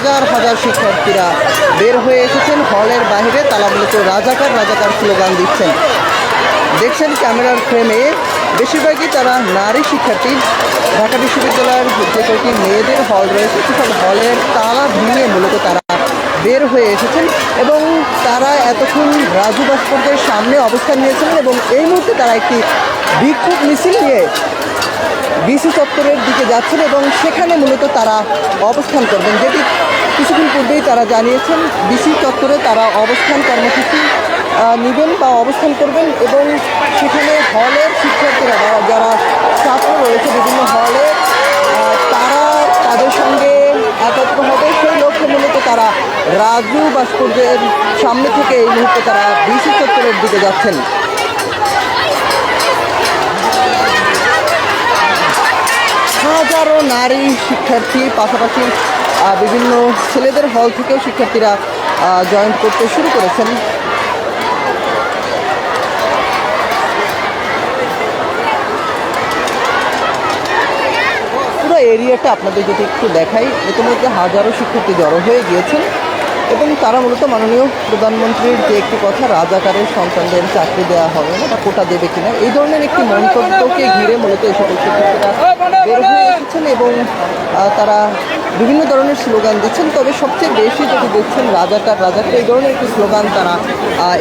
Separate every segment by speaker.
Speaker 1: হাজার হাজার শিক্ষার্থীরা বের হয়ে এসেছেন। হলের বাইরে তারা মূলত রাজাকার রাজাকার স্লোগান দিচ্ছেন। দেখছেন ক্যামেরার ফ্রেমে, বেশিরভাগই তারা নারী শিক্ষার্থী। ঢাকা বিশ্ববিদ্যালয়ের যে কয়েকটি মেয়েদের হল রয়েছে, সেসব হলের তালা ভেঙে মূলত তারা বের হয়ে এসেছেন এবং তারা এতক্ষণ রাজু ভাস্কর্যের সামনে অবস্থান নিয়েছিলেন এবং এই মুহূর্তে তারা একটি বিক্ষোভ মিছিল নিয়ে বিসি চত্বরের দিকে যাচ্ছেন এবং সেখানে মূলত তারা অবস্থান করবেন, যেটি কিছুদিন পূর্বেই তারা জানিয়েছেন, বিসি চত্বরে তারা অবস্থান কর্মসূচি নেবেন বা অবস্থান করবেন এবং সেখানে হলের শিক্ষার্থীরা যারা ছাত্র রয়েছে বিভিন্ন হলে তারা তাদের সঙ্গে একত্র হবে। সেই লক্ষ্যে মূলত তারা রাজু ভাস্কর্যের সামনে থেকে এই মুহূর্তে তারা বিসি চত্বরের দিকে যাচ্ছেন। হাজারো নারী শিক্ষার্থী পাশাপাশি বিভিন্ন ছেলেদের হল থেকেও শিক্ষার্থীরা জয়েন করতে শুরু করেছেন। পুরো এরিয়াটা আপনাদের যদি একটু দেখাই ইতিমধ্যে হাজারো শিক্ষার্থী জড়ো হয়ে গিয়েছেন এবং তারা মূলত মাননীয় প্রধানমন্ত্রীর যে একটি কথা, রাজাকারের সন্তানদের চাকরি দেওয়া হবে না বা কোটা দেবে কিনা, এই ধরনের একটি মন্তব্যকে ঘিরে মূলত এই সকল শিক্ষার্থীরা বের হয়ে এসেছেন এবং তারা বিভিন্ন ধরনের স্লোগান দিচ্ছেন তবে সবচেয়ে বেশি যদি দেখছেন রাজাকার রাজাকার এই ধরনের একটি স্লোগান তারা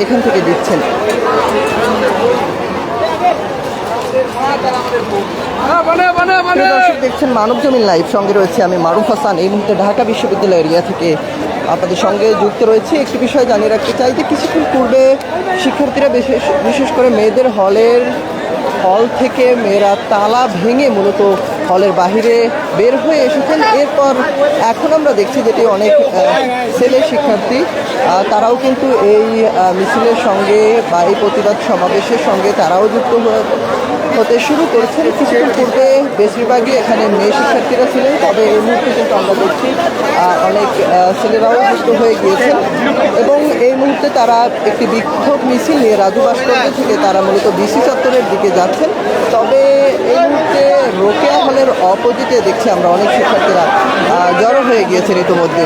Speaker 1: এখান থেকে দিচ্ছেন। দর্শক দেখছেন মানব জমিন লাইভ। সঙ্গে রয়েছে আমি মারুফ হাসান। এই মুহূর্তে ঢাকা বিশ্ববিদ্যালয় এরিয়া থেকে আপনাদের সঙ্গে যুক্ত রয়েছে। একটি বিষয় জানিয়ে রাখতে চাই যে কিছুক্ষণ পূর্বে শিক্ষার্থীরা বিশেষ বিশেষ করে মেয়েদের হলের হল থেকে মেয়েরা তালা ভেঙে মূলত হলের বাহিরে বের হয়ে এসেছেন। এরপর এখন আমরা দেখছি যেটি অনেক ছেলে শিক্ষার্থী তারাও কিন্তু এই মিছিলের সঙ্গে বা এই প্রতিবাদ সমাবেশের সঙ্গে তারাও যুক্ত হতে শুরু করেছেন। কিছুক্ষণ পূর্বে বেশিরভাগই এখানে মেয়ে শিক্ষার্থীরা ছিলেন, তবে এই মুহূর্তে কিন্তু আমরা দেখছি অনেক ছেলেরাও যুক্ত হয়ে গিয়েছেন এবং এই মুহূর্তে তারা একটি বিক্ষোভ মিছিল নিয়ে রাজু ভাস্কর্য থেকে তারা মূলত বিসি চত্বরের দিকে যাচ্ছেন। তবে এই মুহূর্তে রোকেয়া হলের অপোজিটে দেখছি আমরা অনেক শিক্ষার্থীরা জড়ো হয়ে গিয়েছেন ইতিমধ্যে